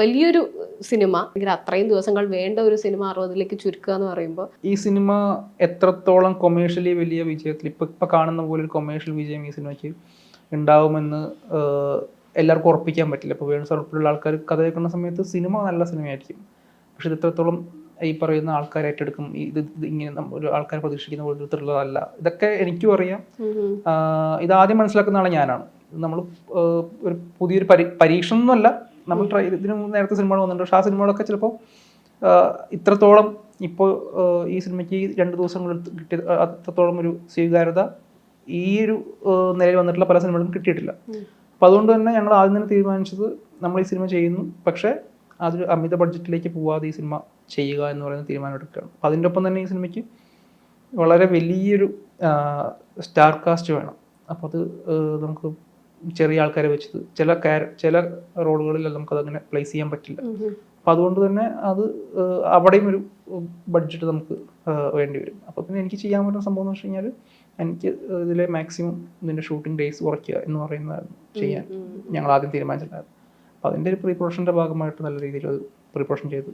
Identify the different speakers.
Speaker 1: വലിയൊരു സിനിമ അല്ലെങ്കിൽ അത്രയും ദിവസങ്ങൾ വേണ്ട ഒരു സിനിമ അറുപതിലേക്ക് ചുരുക്കുക എന്ന് പറയുമ്പോൾ
Speaker 2: ഈ സിനിമ എത്രത്തോളം കൊമേഴ്ഷ്യലി വലിയ വിജയത്തിൽ ഇപ്പൊ ഇപ്പൊ കാണുന്ന പോലെ ഒരു കൊമേഴ്ഷ്യൽ വിജയം ഈ സിനിമയ്ക്ക് ഉണ്ടാവുമെന്ന് എല്ലാവർക്കും ഉറപ്പിക്കാൻ പറ്റില്ല. ഇപ്പോൾ വേണു സാർ ഉൾപ്പെടെയുള്ള ആൾക്കാർ കഥ കേൾക്കുന്ന സമയത്ത് സിനിമ നല്ല സിനിമയായിരിക്കും. പക്ഷെ ഇത് എത്രത്തോളം ഈ പറയുന്ന ആൾക്കാർ ഏറ്റെടുക്കും ഇത് ഇങ്ങനെ ഒരു ആൾക്കാർ പ്രതീക്ഷിക്കുന്ന പോലെ ഒരു ഇതൊക്കെ എനിക്കും അറിയാം. ഇത് ആദ്യം മനസ്സിലാക്കുന്ന ആളെ ഞാനാണ്. നമ്മൾ ഒരു പുതിയൊരു പരീ പരീക്ഷണം ഒന്നുമല്ല നമ്മൾ ട്രൈ ഇതിന് നേരത്തെ സിനിമകൾ വന്നിട്ടുണ്ട്. പക്ഷേ ആ സിനിമകളൊക്കെ ചിലപ്പോൾ ഇത്രത്തോളം ഇപ്പോൾ ഈ സിനിമയ്ക്ക് രണ്ട് ദിവസങ്ങൾ കിട്ടിയ അത്രത്തോളം ഒരു സ്വീകാര്യത ഈ ഒരു നിലയിൽ വന്നിട്ടുള്ള പല സിനിമകളും കിട്ടിയിട്ടില്ല. അപ്പം അതുകൊണ്ട് തന്നെ ഞങ്ങൾ ആദ്യം തന്നെ തീരുമാനിച്ചത് നമ്മൾ ഈ സിനിമ ചെയ്യുന്നു പക്ഷേ അതൊരു അമിത ബഡ്ജറ്റിലേക്ക് പോവാതെ ഈ സിനിമ ചെയ്യുക എന്ന് പറയുന്ന തീരുമാനം എടുക്കുകയാണ്. അപ്പം അതിന്റെ ഒപ്പം തന്നെ ഈ സിനിമയ്ക്ക് വളരെ വലിയൊരു സ്റ്റാർ കാസ്റ്റ് വേണം. അപ്പോൾ അത് നമുക്ക് ചെറിയ ആൾക്കാരെ വെച്ചത് ചില ചില റോളുകളിൽ നമുക്കത് അങ്ങനെ പ്ലേസ് ചെയ്യാൻ പറ്റില്ല. അപ്പൊ അതുകൊണ്ട് തന്നെ അത് അവിടെയും ഒരു ബഡ്ജറ്റ് നമുക്ക് വേണ്ടി വരും. അപ്പോൾ പിന്നെ എനിക്ക് ചെയ്യാൻ പറ്റുന്ന സംഭവം എന്ന് വെച്ച് കഴിഞ്ഞാൽ എനിക്ക് ഇതിലെ മാക്സിമം ഇതിന്റെ ഷൂട്ടിംഗ് ഡേയ്സ് കുറയ്ക്കുക എന്ന് പറയുന്നതായിരുന്നു ചെയ്യാൻ. ഞങ്ങൾ ആദ്യം തീരുമാനിച്ചിട്ടുണ്ടായിരുന്നു. അപ്പോൾ അതിന്റെ ഒരു പ്രീ പ്രൊഡക്ഷന്റെ ഭാഗമായിട്ട് നല്ല രീതിയിൽ അത് പ്രീ പ്രൊഡക്ഷൻ ചെയ്തു.